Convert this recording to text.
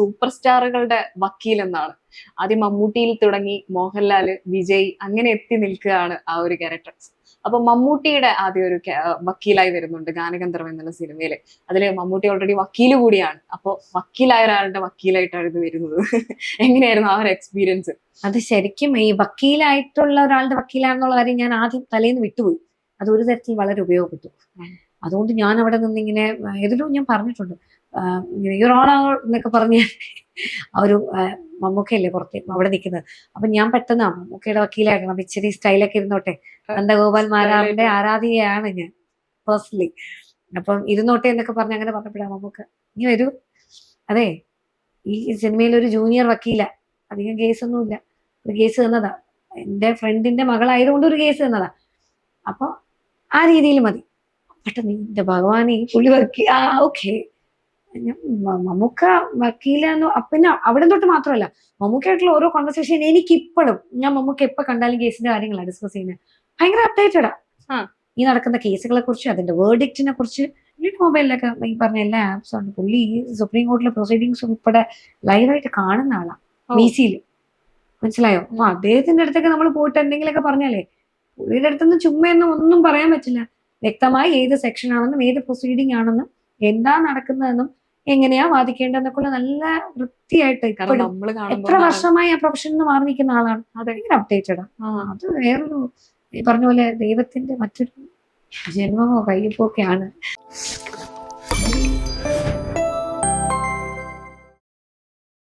Super സ്റ്റാറുകളുടെ വക്കീൽ എന്നാണ് ആദ്യം മമ്മൂട്ടിയിൽ തുടങ്ങി മോഹൻലാൽ വിജയ് അങ്ങനെ എത്തി നിൽക്കുകയാണ് ആ ഒരു ക്യാരക്ടർ. അപ്പൊ മമ്മൂട്ടിയുടെ ആദ്യം ഒരു വക്കീലായി വരുന്നുണ്ട് ഗാനഗന്ധർവ് എന്നുള്ള സിനിമയിൽ. അതിൽ മമ്മൂട്ടി ഓൾറെഡി വക്കീൽ കൂടിയാണ്. അപ്പൊ വക്കീലായ ഒരാളുടെ വക്കീലായിട്ടാണ് ഇത് വരുന്നത്. എങ്ങനെയായിരുന്നു ആ ഒരു എക്സ്പീരിയൻസ് അത് ശരിക്കും ഈ വക്കീലായിട്ടുള്ള ഒരാളുടെ വക്കീലാണെന്നുള്ള കാര്യം ഞാൻ ആദ്യം തലേന്ന് വിട്ടുപോയി. അത് ഒരു തരത്തിൽ വളരെ ഉപയോഗപ്പെട്ടു. അതുകൊണ്ട് ഞാൻ അവിടെ നിന്നിങ്ങനെ ഏതിലോ ഞാൻ പറഞ്ഞിട്ടുണ്ട്. യുറോണ എന്നൊക്കെ പറഞ്ഞ് ആ ഒരു മമ്മൂക്കയല്ലേ പുറത്ത് അവിടെ നിൽക്കുന്നത്. അപ്പൊ ഞാൻ പെട്ടെന്ന് മമ്മൂക്കയുടെ വക്കീലാക്കണം അപ്പൊ ഇച്ചിരി സ്റ്റൈലൊക്കെ ഇരുന്നോട്ടെ. നന്ദഗോപാൽ മാരാറിന്റെ ആരാധികയാണ് ഞാൻ പേഴ്സണലി. അപ്പം ഇരുന്നോട്ടെ എന്നൊക്കെ പറഞ്ഞ് അങ്ങനെ പറഞ്ഞപ്പോഴാ മമ്മൂക്ക ഇനി വരൂ. അതെ ഈ സിനിമയിൽ ഒരു ജൂനിയർ വക്കീല. അധികം കേസൊന്നുമില്ല. ഒരു കേസ് തന്നതാ. എന്റെ ഫ്രണ്ടിന്റെ മകളായതുകൊണ്ട് ഒരു കേസ് തന്നതാ. അപ്പൊ ആ രീതിയിൽ മതി. പെട്ടെന്ന് എന്റെ ഭഗവാനെ ഈ പുള്ളി വക്കീ ആ ഓക്കെ. മമ്മൂക്ക വക്കീലെന്ന് പിന്നെ അവിടെ തൊട്ട് മാത്രമല്ല മമ്മൂക്കായിട്ടുള്ള ഓരോ കോൺവെർസേഷൻ എനിക്ക് ഇപ്പോഴും ഞാൻ മമ്മൂക്ക എപ്പോ കണ്ടാലും കേസിന്റെ കാര്യങ്ങളാണ് ഡിസ്കസ് ചെയ്യുന്നത് ഭയങ്കര അപ്ഡേറ്റഡാ. ഈ നടക്കുന്ന കേസുകളെ കുറിച്ച് അതിന്റെ വേർഡിക്റ്റിനെ കുറിച്ച് പുള്ളിയുടെ മൊബൈലിലൊക്കെ ഈ പറഞ്ഞ എല്ലാ ആപ്സും ഉണ്ട്. പുള്ളി ഈ സുപ്രീം കോർട്ടിലെ പ്രൊസീഡിങ്സ് ഉൾപ്പെടെ ലൈവായിട്ട് കാണുന്ന ആളാണ്. ബി സിയിൽ മനസ്സിലായോ? അപ്പൊ അദ്ദേഹത്തിന്റെ അടുത്തൊക്കെ നമ്മൾ പോയിട്ട് എന്തെങ്കിലുമൊക്കെ പറഞ്ഞാലേ പുള്ളിയുടെ അടുത്തൊന്നും ചുമ്മയൊന്നും ഒന്നും പറയാൻ പറ്റില്ല. വ്യക്തമായി ഏത് സെക്ഷൻ ആണെന്നും ഏത് പ്രൊസീഡിംഗ് ആണെന്നും എന്താ നടക്കുന്നതെന്നും എങ്ങനെയാ വാദിക്കേണ്ടതെന്നൊക്കെ ഉള്ള നല്ല വൃത്തിയായിട്ട് എത്ര വർഷമായി ആ പ്രൊഫഷനിൽ നിന്ന് മാറി നിൽക്കുന്ന ആളാണ്. ഭയങ്കര അപ്ഡേറ്റഡ് ആ, അത് വേറൊരു പറഞ്ഞ പോലെ ദൈവത്തിന്റെ മറ്റൊരു ജന്മമോ കയ്യപ്പോ ഒക്കെയാണ്.